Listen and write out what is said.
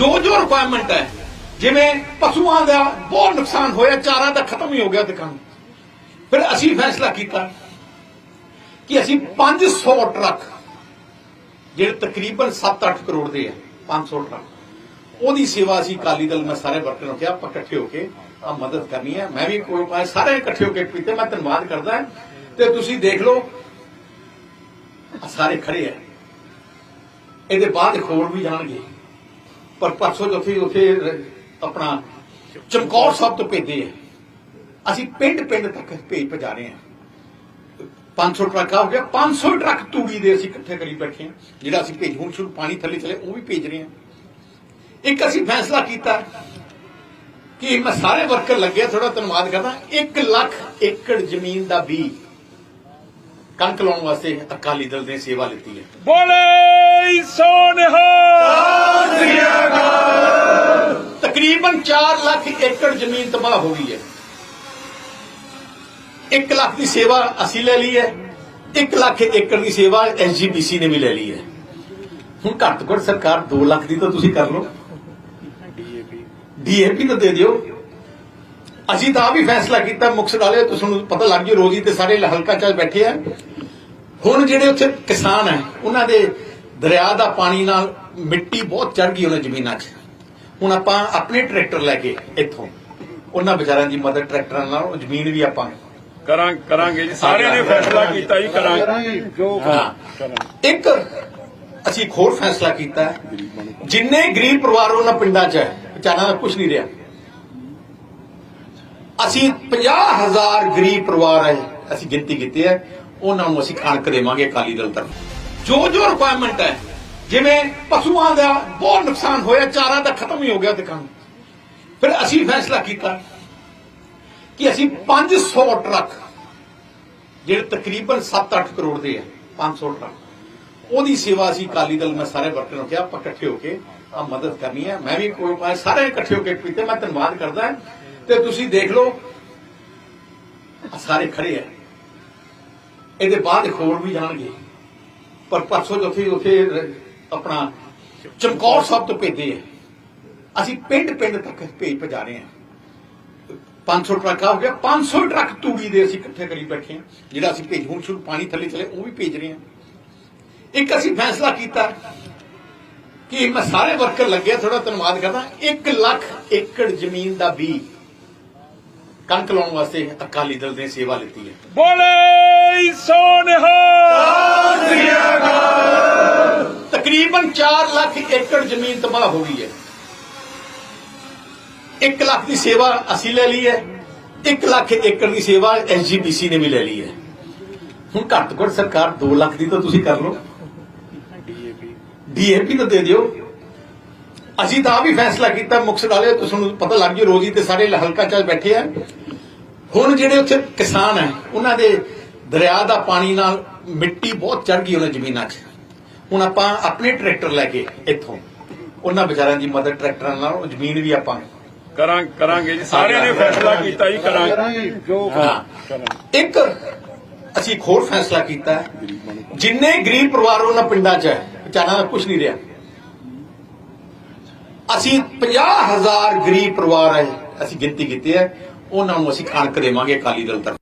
ਜੋ ਜੋ ਰਿਕੁਆਇਰਮੈਂਟ ਹੈ, ਜਿਵੇਂ ਪਸ਼ੂਆਂ ਦਾ ਬਹੁਤ ਨੁਕਸਾਨ ਹੋਇਆ, ਚਾਰਾ ਦਾ ਖਤਮ ਹੀ ਹੋ ਗਿਆ ਦੁਕਾਨ। ਫਿਰ ਅਸੀਂ ਫੈਸਲਾ ਕੀਤਾ ਕਿ ਅਸੀਂ 500 ਟਰੱਕ, ਜਿਹੜੇ ਤਕਰੀਬਨ 7-8 ਕਰੋੜ ਦੇ ਆ 500 ਟਰੱਕ। ਉਹਦੀ ਸੇਵਾ ਅਸੀਂ ਅਕਾਲੀ ਦਲ, ਮੈਂ ਸਾਰੇ ਵਰਕਰ ਨੂੰ ਕਿਹਾ, ਆਪਾਂ ਇਕੱਠੇ ਹੋ ਕੇ ਆ ਮਦਦ ਕਰਨੀ ਹੈ। ਮੈਂ ਵੀ ਕੋਈ ਮੈਂ ਸਾਰੇ ਇਕੱਠੇ ਹੋ ਕੇ ਕੀਤੇ ਮੈਂ ਧੰਨਵਾਦ ਕਰਦਾ ਤੇ ਤੁਸੀਂ ਦੇਖ ਲਓ ਸਾਰੇ ਖੜੇ ਆ। ਇਹਦੇ ਬਾਅਦ ਇੱਕ ਹੋਰ ਵੀ ਜਾਣਗੇ। ਪਰ ਪਰਸੋਂ ਜਥੇ ਉਥੇ ਆਪਣਾ ਚਮਕੌਰ ਸਾਹਿਬ ਤੋਂ ਭੇਜੇ ਆ। ਅਸੀਂ ਪਿੰਡ ਪਿੰਡ ਤੱਕ ਭੇਜ ਪਜਾ ਰਹੇ ਆ। 500 ਟਰੱਕ ਆ ਗਿਆ 500 ਟਰੱਕ ਤੂੜੀ ਦੇ ਅਸੀਂ ਇਕੱਠੇ ਕਰੀ ਬੈਠੇ ਆ। ਜਿਹੜਾ ਅਸੀਂ ਭੇਜ ਹੁਣ ਸ਼ੁਰੂ ਪਾਣੀ ਥੱਲੇ ਚਲੇ, ਉਹ ਵੀ ਭੇਜ ਰਹੇ ਆ। ਇੱਕ ਅਸੀਂ ਫੈਸਲਾ ਕੀਤਾ ਕਿ ਮੈਂ ਸਾਰੇ ਵਰਕਰ ਲੱਗੇ ਥੋੜਾ ਧੰਨਵਾਦ ਕਰਦਾ। 1 ਲੱਖ ਏਕੜ ਜ਼ਮੀਨ ਦਾ ਵੀ ਕਣਕ ਲਾਉਣ ਵਾਸਤੇ ਅਕਾਲੀ ਦਲ ਨੇ ਸੇਵਾ ਲਈ ਹੈ। ਬੋਲੇ ਸੋ! 3-4 ਲੱਖ ਏਕੜ ਜ਼ਮੀਨ ਤਬਾਹ ਹੋ ਗਈ ਹੈ। 1 ਲੱਖ ਦੀ ਸੇਵਾ ਅਸੀਂ ਲੈ ਲਈ ਹੈ 1 ਲੱਖ ਏਕੜ ਦੀ ਸੇਵਾ ਐਸਜੀਪੀਸੀ ਨੇ ਵੀ ਲੈ ਲਈ ਹੈ। ਹੁਣ ਘੱਟ ਘੱਟ ਸਰਕਾਰ 2 ਲੱਖ ਦੀ ਤਾਂ ਤੁਸੀਂ ਕਰ ਲਓ। ਡੀਏਪੀ ਤਾਂ ਦੇ ਦਿਓ। ਅਸੀਂ ਤਾਂ ਵੀ ਫੈਸਲਾ ਕੀਤਾ ਮੁਕਸਰ ਵਾਲੇ ਤੁਹਾਨੂੰ ਪਤਾ ਲੱਗ ਗਿਆ ਰੋਜ਼ੀ ਤੇ ਸਾਰੇ ਹਲਕਾ ਚ ਬੈਠੇ ਆ। ਹੁਣ ਜਿਹੜੇ ਉੱਥੇ ਕਿਸਾਨ ਹੈ, ਉਹਨਾਂ ਦੇ ਦਰਿਆ ਦਾ ਪਾਣੀ ਨਾਲ ਮਿੱਟੀ ਬਹੁਤ ਚੜ ਗਈ ਉਹਨਾਂ ਜ਼ਮੀਨਾਂ 'ਚ। ਹੁਣ ਆਪਾਂ ਆਪਣੇ ਟਰੈਕਟਰ ਲੈ ਕੇ ਇੱਥੋਂ ਉਹਨਾਂ ਵਿਚਾਰਿਆਂ ਦੀ ਮਦਦ ਟਰੈਕਟਰਾਂ ਨਾਲ ਉਹ ਜ਼ਮੀਨ ਵੀ ਆਪਾਂ ਕਰਾਂ ਕਰਾਂਗੇ ਜੀ। ਸਾਰਿਆਂ ਨੇ ਫੈਸਲਾ ਕੀਤਾ ਜੀ ਕਰਾਂਗੇ। ਹਾਂ। ਇੱਕ ਅਸੀਂ ਇੱਕ ਹੋਰ ਫੈਸਲਾ ਕੀਤਾ। ਜਿੰਨੇ ਗਰੀਬ ਪਰਿਵਾਰ ਉਹਨਾਂ ਪਿੰਡਾਂ 'ਚ ਹੈ ਵਿਚਾਰਾਂ ਦਾ ਕੁਝ ਨਹੀਂ ਰਿਹਾ। ਅਸੀਂ 50000 ਗਰੀਬ ਪਰਿਵਾਰ ਹੈ ਅਸੀਂ ਗਿਣਤੀ ਕੀਤੀ ਹੈ ਉਹਨਾਂ ਨੂੰ ਅਸੀਂ ਕਣਕ ਦੇਵਾਂਗੇ ਅਕਾਲੀ ਦਲ ਤਰਫ। ਜੋ ਜੋ ਰਿਕੁਆਇਰਮੈਂਟ ਹੈ ਜਿਵੇਂ ਪਸ਼ੂਆਂ ਦਾ ਬਹੁਤ ਨੁਕਸਾਨ ਹੋਇਆ, ਚਾਰਾ ਦਾ ਖਤਮ ਹੀ ਹੋ ਗਿਆ ਦੁਕਾਨ। ਫਿਰ ਅਸੀਂ ਫੈਸਲਾ ਕੀਤਾ ਕਿ ਅਸੀਂ 500 ਟਰੱਕ, ਜਿਹੜੇ ਤਕਰੀਬਨ 7-8 ਕਰੋੜ ਦੇ ਆ 500 ਟਰੱਕ। ਉਹਦੀ ਸੇਵਾ ਅਸੀਂ ਅਕਾਲੀ ਦਲ, ਮੈਂ ਸਾਰੇ ਵਰਕਰਾਂ ਨੂੰ ਕਿਹਾ, ਆਪਾਂ ਇਕੱਠੇ ਹੋ ਕੇ ਆ ਮਦਦ ਕਰਨੀ ਹੈ। ਮੈਂ ਵੀ ਕੋਈ ਮੈਂ ਸਾਰੇ ਇਕੱਠੇ ਹੋ ਕੇ ਕੀਤੇ ਮੈਂ ਧੰਨਵਾਦ ਕਰਦਾ ਤੇ ਤੁਸੀਂ ਦੇਖ ਲਓ ਸਾਰੇ ਖੜੇ ਆ। ਇਹਦੇ ਬਾਅਦ ਇੱਕ ਹੋਰ ਵੀ ਜਾਣਗੇ। ਪਰ ਪਰਸੋਂ ਜਿੱਥੇ ਉੱਥੇ ਆਪਣਾ ਚਮਕੌਰ ਸਾਹਿਬ ਤੋਂ ਭੇਜੇ ਆ। ਅਸੀਂ ਪਿੰਡ ਪਿੰਡ ਤੱਕ ਭੇਜ ਪਜਾ ਰਹੇ ਹਾਂ 500 ਟਰੱਕ ਆ ਹੋ ਗਿਆ 500 ਟਰੱਕ ਤੂੜੀ ਦੇ ਅਸੀਂ ਇਕੱਠੇ ਕਰੀ ਬੈਠੇ ਹਾਂ ਜਿਹੜਾ ਅਸੀਂ ਭੇਜ ਹੁਣ ਸ਼ੁਰੂ ਪਾਣੀ ਥੱਲੇ ਚਲੇ, ਉਹ ਵੀ ਭੇਜ ਰਹੇ ਹਾਂ ਇੱਕ ਅਸੀਂ ਫੈਸਲਾ ਕੀਤਾ ਕਿ ਮੈਂ ਸਾਰੇ ਵਰਕਰ ਲੱਗੇ ਥੋੜਾ ਧੰਨਵਾਦ ਕਰਦਾ। 1 ਲੱਖ ਏਕੜ ਜ਼ਮੀਨ ਦਾ ਵੀ ਕਣਕ ਲਾਉਣ ਵਾਸਤੇ ਅਕਾਲੀ ਦਲ ਨੇ ਸੇਵਾ ਲਿੱਤੀ ਹੈ। ਬੋਲੇ ਸੋਨਿਹਾ ਤਕਰੀਬਨ 4 ਲੱਖ ਏਕੜ ਜ਼ਮੀਨ ਤਬਾਹ ਹੋ ਗਈ ਹੈ। 1 ਲੱਖ ਦੀ ਸੇਵਾ ਅਸੀਂ ਲੈ ਲਈ ਹੈ 1 ਲੱਖ ਏਕੜ ਦੀ ਸੇਵਾ ਐਸਜੀਪੀਸੀ ਨੇ ਵੀ ਲੈ ਲਈ ਹੈ। ਹੁਣ ਘੱਟ ਤੋਂ ਘੱਟ ਸਰਕਾਰ 2 ਲੱਖ ਦੀ ਤਾਂ ਤੁਸੀਂ ਕਰ ਲਓ। ਡੀਏਪੀ ਤਾਂ ਦੇ ਦਿਓ। ਅਸੀਂ ਤਾਂ ਵੀ ਫੈਸਲਾ ਕੀਤਾ ਮੁਕਸਰ ਵਾਲੇ ਤੁਹਾਨੂੰ ਪਤਾ ਲੱਗ ਜੂ ਰੋਜ਼ੀ ਤੇ ਸਾਰੇ ਹਲਕਾ ਚ ਬੈਠੇ ਆ। ਹੁਣ ਜਿਹੜੇ ਉੱਥੇ ਕਿਸਾਨ ਹੈ, ਉਹਨਾਂ ਦੇ ਦਰਿਆ ਦਾ ਪਾਣੀ ਨਾਲ ਮਿੱਟੀ ਬਹੁਤ ਚੜ ਗਈ ਉਹਨਾਂ ਜ਼ਮੀਨਾਂ 'ਚ। ਹੁਣ ਆਪਾਂ ਆਪਣੇ ਟਰੈਕਟਰ ਲੈ ਕੇ ਇੱਥੋਂ ਉਹਨਾਂ ਵਿਚਾਰਿਆਂ ਦੀ ਮਦਦ ਟਰੈਕਟਰਾਂ ਨਾਲ ਉਹ ਜ਼ਮੀਨ ਵੀ ਆਪਾਂ ਕਰਾਂ ਕਰਾਂਗੇ ਜੀ। ਸਾਰਿਆਂ ਨੇ ਫੈਸਲਾ ਕੀਤਾ ਜੀ ਕਰਾਂਗੇ। ਹਾਂ। ਇੱਕ ਅਸੀਂ ਇੱਕ ਹੋਰ ਫੈਸਲਾ ਕੀਤਾ। ਜਿੰਨੇ ਗਰੀਬ ਪਰਿਵਾਰ ਉਹਨਾਂ ਪਿੰਡਾਂ 'ਚ ਹੈ ਵਿਚਾਰਾਂ ਦਾ ਕੁਝ ਨਹੀਂ ਰਿਹਾ। ਅਸੀਂ 50000 ਗਰੀਬ ਪਰਿਵਾਰ ਹੈ ਅਸੀਂ ਗਿਣਤੀ ਕੀਤੀ ਹੈ ਉਹਨਾਂ ਨੂੰ ਅਸੀਂ ਕਣਕ ਦੇਵਾਂਗੇ ਅਕਾਲੀ ਦਲ ਤਰਫ।